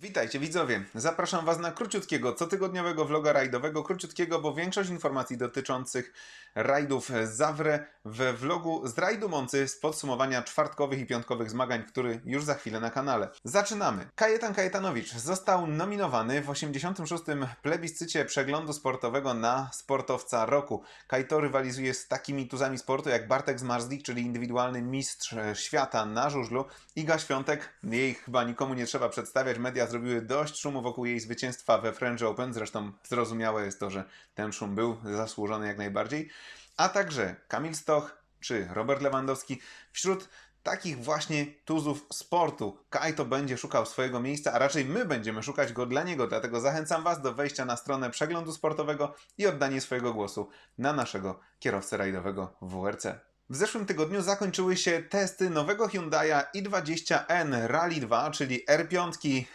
Witajcie widzowie, zapraszam Was na króciutkiego, cotygodniowego vloga rajdowego, króciutkiego, bo większość informacji dotyczących rajdów zawrę we vlogu z rajdu Moncy z podsumowania czwartkowych i piątkowych zmagań, który już za chwilę na kanale. Zaczynamy. Kajetan Kajetanowicz został nominowany w 86. plebiscycie przeglądu sportowego na sportowca roku. Kajto rywalizuje z takimi tuzami sportu jak Bartek Zmarzlik, czyli indywidualny mistrz świata na żużlu, Iga Świątek, jej chyba nikomu nie trzeba przedstawiać, media zrobiły dość szumu wokół jej zwycięstwa we French Open, zresztą zrozumiałe jest to, że ten szum był zasłużony jak najbardziej, a także Kamil Stoch czy Robert Lewandowski wśród takich właśnie tuzów sportu. Kajto będzie szukał swojego miejsca, a raczej my będziemy szukać go dla niego, dlatego zachęcam Was do wejścia na stronę przeglądu sportowego i oddanie swojego głosu na naszego kierowcę rajdowego WRC. W zeszłym tygodniu zakończyły się testy nowego Hyundai'a i20N Rally 2, czyli R5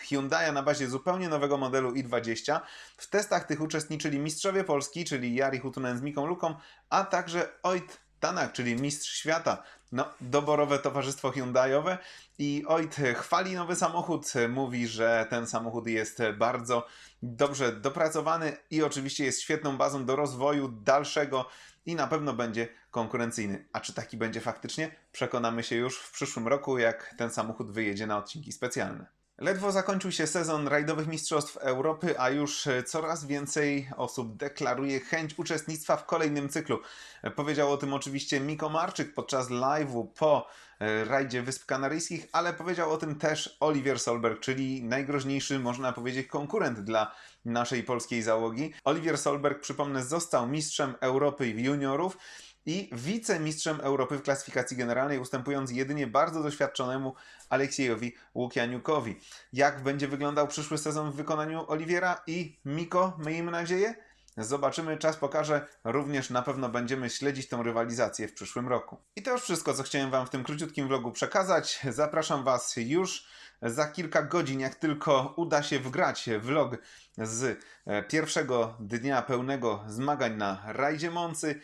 Hyundai'a na bazie zupełnie nowego modelu i20. W testach tych uczestniczyli mistrzowie Polski, czyli Jari Hutunen z Miką Luką, a także Oit Tanak, czyli mistrz świata. No, doborowe towarzystwo Hyundaiowe i Oit chwali nowy samochód, mówi, że ten samochód jest bardzo dobrze dopracowany i oczywiście jest świetną bazą do rozwoju dalszego i na pewno będzie konkurencyjny. A czy taki będzie faktycznie? Przekonamy się już w przyszłym roku, jak ten samochód wyjedzie na odcinki specjalne. Ledwo zakończył się sezon rajdowych mistrzostw Europy, a już e, coraz więcej osób deklaruje chęć uczestnictwa w kolejnym cyklu. E, Powiedział o tym oczywiście Miko Marczyk podczas live'u po e, rajdzie Wysp Kanaryjskich, ale powiedział o tym też Oliver Solberg, czyli najgroźniejszy, można powiedzieć, konkurent dla naszej polskiej załogi. Oliver Solberg, przypomnę, został mistrzem Europy juniorów i wicemistrzem Europy w klasyfikacji generalnej, ustępując jedynie bardzo doświadczonemu Aleksiejowi Łukianiukowi. Jak będzie wyglądał przyszły sezon w wykonaniu Oliwiera i Miko, miejmy nadzieję? Zobaczymy, czas pokaże. Również na pewno będziemy śledzić tą rywalizację w przyszłym roku. I to już wszystko, co chciałem Wam w tym króciutkim vlogu przekazać. Zapraszam Was już za kilka godzin, jak tylko uda się wgrać vlog z e, pierwszego dnia pełnego zmagań na rajdzie Moncy.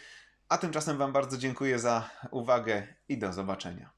A tymczasem Wam bardzo dziękuję za uwagę i do zobaczenia.